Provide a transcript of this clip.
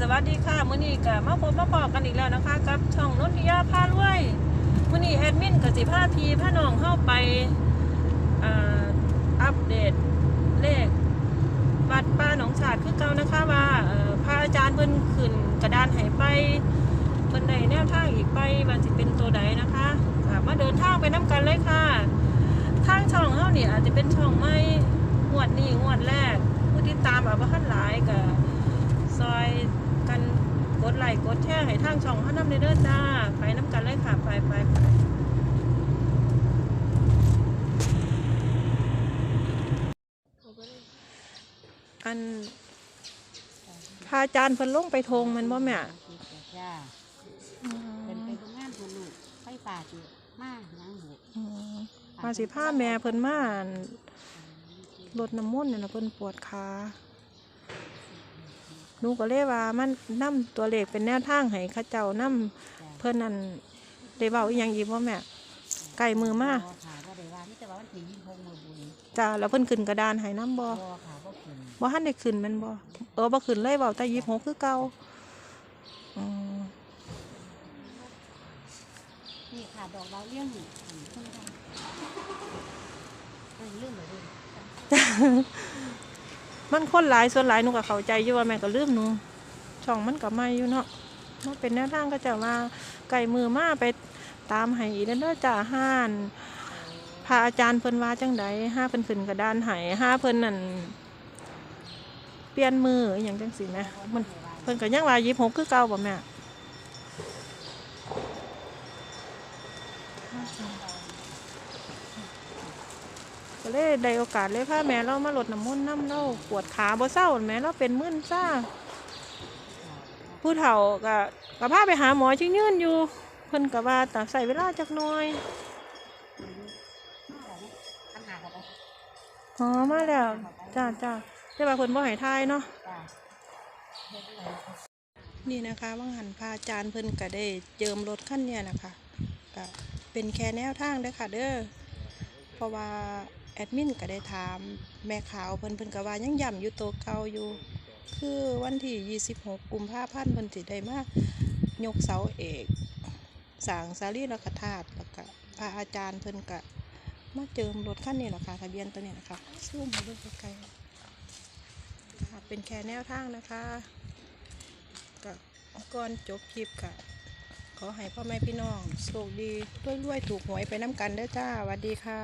สวัสดีค่ะมื้อนี้ก็มาพบมาพอกกันอีกแล้วนะคะ กับช่องนนทิยาพารวยมื้อนี้แอดมินกับสิพาพีพาน้องเข้าไปอ,อัปเดตเลขวัดป้าหนองฉาดคือเก่านะคะว่าเอ่อพระอาจารย์เพิ่นขึ้นกระดานให้ไปเพิ่นได้แนวทางอีกไปว่าสิเป็นตัวใดนะคะคะมาเดินทางไปน้ำกันเลยค่ะทางช่องเฮาเนี่ยอาจจะเป็นช่องใหม่งวดนี้งวดแรกผู้ที่ตามอาบ่ทันหลายก็ซอย กันกดไลค์กดแชร์ให้ทางช่องเขานำในเด้อจ้า ไปน้ำกันเลยค่ะไปไปไปอันพระอาจารย์เพิ่นลงไปทงแมันบ่แม่จ้าเป็นไปทำงานคนลูกไฟป่าจิมาหยังบุอืมมาสิพาแม่เพิ่นมาอั่นรดน้ำมนต์เนี่ยนะเพิ่นปวดขา หนูก็เลยว่ามันนํตัวเลขเป็นแนวทางให้เข้าเจ้านํเพิ่นนั่นได้เว้าอีหยังอีกบ่แม่ใกล้มือมาบ่ค่ะบ่ได้ว่านี่แต่ว่าวันที่ยี่สิบหกมือบุญจ้าแล้วเพิ่นขึ้นกระดานให้น้ำบ่บ่ค่ะบ่ขึ้นบ่ทันได้ขึ้นแมันบ่เออบ่ขึ้นเลยเว้าแต่26คือเก่าอืมนี่ค่ะดอกดาวเรื่องนี่อันนี้เพิ่งทำเพิ่งลืมเลยดิ มันคนหลายส่วนหลายหนูก็เข้าใจอยู่ว่าแม่ก็ลืมหนูช่องมันก็ใหม่อยู่เนาะมันเป็นแนวทางก็จะว่าไก่มือมาไปตามให้อีกเด้อจ้าห้านพระอาจารย์เพิ่นว่าจังใดห้าเพิ่นขึ้นกระดานให้ห้าเพิ่นนั่นเปลี่ยนมืออย่างจังสิแหมมันเพิ่นก็ยังว่า26คือเก่าบ่แม่ ก็เลยได้โอกาสเลยพาแม่เรามาลดน้ำมนต์น้ำเราปวดขาบ่เศร้าแม่เราเป็นมึนซ่าผู้เฒ่าก็ก็พาไปหาหมอชิงยืนอยู่ เพิ่นก็ว่าแต่ใส่เวลาจักหน่อยหอ๋อมาแล้วจ้าจ้าแต่ว่าเพิ่นบ่ให้ทายเนาะนี่นะคะว่างหันพาจารย์เพิ่นก็ได้เจิมรถคันเนี้ยนะคะก็เป็นแค่แนวทางเด้อค่ะเด้อเพราะว่า แอดมินก็ได้ถามแม่ขาวเพิ่นเพิ่นก็ว่ายังย่ำอยู่โตเก่าอยู่ คือวันที่ 26 กุมภาพันธ์เพิ่นสิได้มายกเสาเอกสางสารีรักธาตุแล้วก็พระอาจารย์เพิ่นก็มาเจิมรถคันนี้แหละค่ะทะเบียนตัวนี้นะคะซูมมาเบิ่งไกลๆค่ะเป็นแค่แนวทางนะคะก็ก่อนจบคลิปค่ะขอให้พ่อแม่พี่น้องโชคดีรวยๆถูกหวยไปน้ำกันเด้จ้าสวัสดีค่ะ